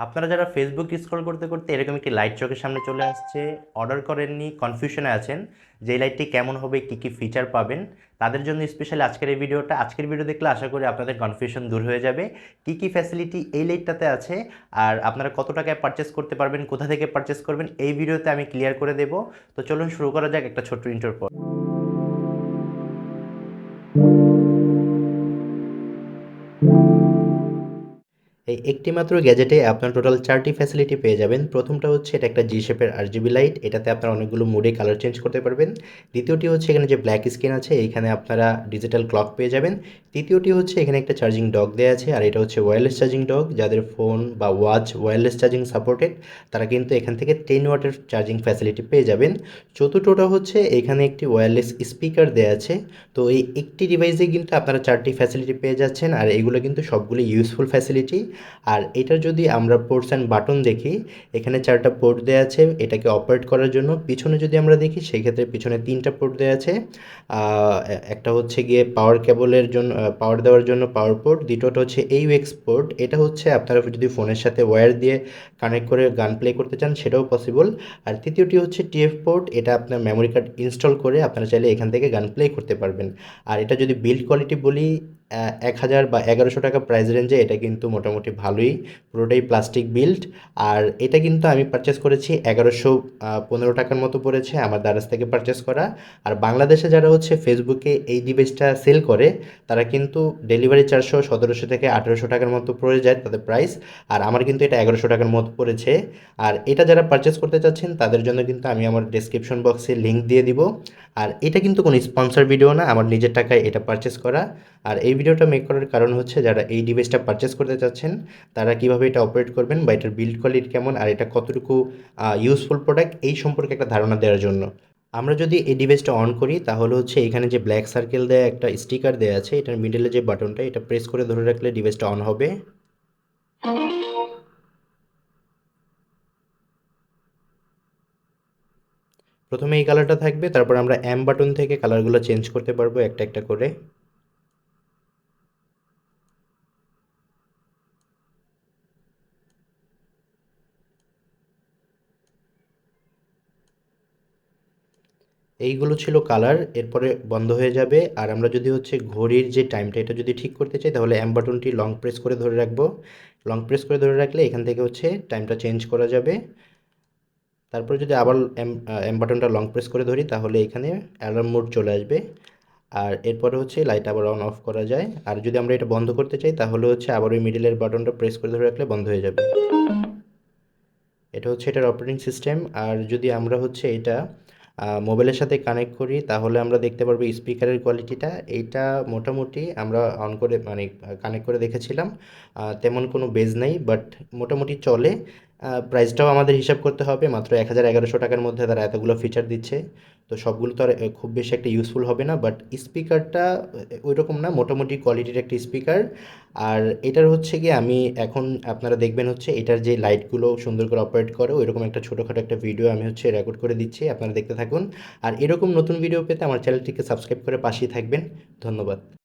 আপনারা যারা Facebook scroll করতে করতে এরকম একটি লাইট চোখের সামনে চলে আসছে অর্ডার করেননি কনফিউশনে আছেন যে লাইটটি কেমন হবে, কী কী ফিচার পাবেন, তাদের জন্য স্পেশালি আজকের এই ভিডিওটা আজকের ভিডিও দেখলে আশা করি আপনাদের কনফিউশন দূর হয়ে যাবে। কী কী ফ্যাসিলিটি এই লাইটটাতে আছে আর আপনারা কত টাকায় পারচেস করতে পারবেন, কোথা থেকে পারচেস করবেন, এই ভিডিওতে আমি ক্লিয়ার করে দেব। তো চলুন শুরু করা যাক একটা ছোট্ট ইন্টার পর। এই একটি মাত্র গ্যাজেটে আপনার টোটাল চারটি ফ্যাসিলিটি পেয়ে যাবেন। প্রথমটা হচ্ছে এটা একটা জি শেপের আর জিবি লাইট এটাতে আপনারা অনেকগুলো মুডে কালার চেঞ্জ করতে পারবেন। দ্বিতীয়টি হচ্ছে এখানে যে ব্ল্যাক স্ক্রিন আছে এইখানে আপনারা ডিজিটাল ক্লক পেয়ে যাবেন। তৃতীয়টি হচ্ছে এখানে একটা চার্জিং ডগ দেওয়া আছে, আর এটা হচ্ছে ওয়্যারলেস চার্জিং ডগ যাদের ফোন বা ওয়াচ ওয়্যারলেস চার্জিং সাপোর্টেড তারা কিন্তু এখান থেকে টেন ওয়াটের চার্জিং ফ্যাসিলিটি পেয়ে যাবেন। চতুর্থটা হচ্ছে এখানে একটি ওয়্যারলেস স্পিকার দেওয়া আছে। তো এই একটি ডিভাইসে কিন্তু আপনারা চারটি ফ্যাসিলিটি পেয়ে যাচ্ছেন, আর এগুলো কিন্তু সবগুলো ইউজফুল ফ্যাসিলিটি আর এটার যদি আমরা পোর্টস অ্যান্ড বাটন দেখি, এখানে চারটা পোর্ট দেওয়া আছে, এটাকে অপারেট করার জন্য। পিছনে যদি আমরা দেখি সেই ক্ষেত্রে পিছনে তিনটা পোর্ট দেওয়া আছে। একটা হচ্ছে গিয়ে পাওয়ার কেবলের জন্য পাওয়ার দেওয়ার জন্য পাওয়ার পোর্ট দ্বিতীয়টা হচ্ছে এইউএক্স পোর্ট এটা হচ্ছে আপনারা যদি ফোনের সাথে ওয়্যার দিয়ে কানেক্ট করে গান প্লে করতে চান, সেটাও পসিবল আর তৃতীয়টি হচ্ছে টিএফ পোর্ট এটা আপনার মেমোরি কার্ড ইনস্টল করে আপনারা চাইলে এখান থেকে গান প্লে করতে পারবেন। আর এটা যদি বিল্ড কোয়ালিটি বলি এক হাজার বা এগারোশো টাকা প্রাইস রেঞ্জে এটা কিন্তু মোটামুটি ভালোই, পুরোটাই প্লাস্টিক বিল্ড আর এটা কিন্তু আমি পারচেস করেছি এগারোশো পনেরো টাকার মতো পড়েছে আমার দারাজ থেকে পারচেস করা। আর বাংলাদেশে যারা হচ্ছে ফেসবুকে এই ডিভাইসটা সেল করে, তারা কিন্তু ডেলিভারি চারশো সতেরোশো থেকে আঠেরোশো টাকার মতো পড়ে যায় তাদের প্রাইস আর আমার কিন্তু এটা এগারোশো টাকার মতো পড়েছে। আর এটা যারা পারচেস করতে চাচ্ছেন, তাদের জন্য কিন্তু আমি আমার ডেসক্রিপশন বক্সে লিঙ্ক দিয়ে দিব। আর এটা কিন্তু কোনো স্পন্সর ভিডিও না, আমার নিজের টাকায় এটা পারচেস করা। আর এই ভিডিওটা মেক করার কারণ হচ্ছে যারা এই ডিভাইসটা পারচেস করতে চাচ্ছেন, তারা কীভাবে এটা অপারেট করবেন বা এটার বিল্ড কোয়ালিটি কেমন আর এটা কতটুকু ইউজফুল প্রোডাক্ট এই সম্পর্কে একটা ধারণা দেওয়ার জন্য। আমরা যদি এই ডিভাইসটা অন করি, তাহলে হচ্ছে এখানে যে ব্ল্যাক সার্কেল দেয়া একটা স্টিকার দেওয়া আছে, এটার মিডলে যে বাটনটা এটা প্রেস করে ধরে রাখলে ডিভাইসটা অন হবে। প্রথমে এই কালারটা থাকবে, তারপর আমরা এম বাটন থেকে কালারগুলো চেঞ্জ করতে পারব একটা একটা করে। এইগুলো ছিল কালার এরপরে বন্ধ হয়ে যাবে। আর আমরা যদি হচ্ছে ঘড়ির যে টাইমটা এটা যদি ঠিক করতে চাই, তাহলে এম বাটনটি লং প্রেস করে ধরে রাখব। লং প্রেস করে ধরে রাখলে এখান থেকে হচ্ছে টাইমটা চেঞ্জ করা যাবে। তারপরে যদি আবার এম বাটনটা লং প্রেস করে ধরি, তাহলে এখানে অ্যালার্ম মোড চলে আসবে। আর এরপরে হচ্ছে লাইট আবার অন অফ করা যায়। আর যদি আমরা এটা বন্ধ করতে চাই, তাহলে হচ্ছে আবার ওই মিডিলের বাটনটা প্রেস করে ধরে রাখলে বন্ধ হয়ে যাবে। এটা হচ্ছে এটার অপারেটিং সিস্টেম আর যদি আমরা হচ্ছে এটা মোবাইলের সাথে কানেক্ট করি, তাহলে আমরা দেখতে পারব স্পিকারের কোয়ালিটিটা এইটা মোটামুটি আমরা অন করে মানে কানেক্ট করে দেখেছিলাম। তেমন কোনো বেজ নেই বাট মোটামুটি চলে। প্রাইসটাও আমাদের হিসাব করতে হবে। মাত্র এক হাজার এগারোশো টাকার মধ্যে তারা এতগুলো ফিচার দিচ্ছে। তো সবগুলো তো আর খুব বেশি একটা ইউজফুল হবে না। বাট স্পিকারটা ওই রকম না, মোটামুটি কোয়ালিটির একটা স্পিকার আর এটার হচ্ছে গিয়ে আমি এখন আপনারা দেখবেন হচ্ছে এটার যে লাইটগুলো সুন্দর করে অপারেট করে ওই রকম একটা ছোটোখাটো একটা ভিডিও আমি হচ্ছে রেকর্ড করে দিচ্ছি। আপনারা দেখতে থাকুন। আর এরকম নতুন ভিডিও পেতে আমার চ্যানেলটিকে সাবস্ক্রাইব করে পাশেই থাকবেন। ধন্যবাদ।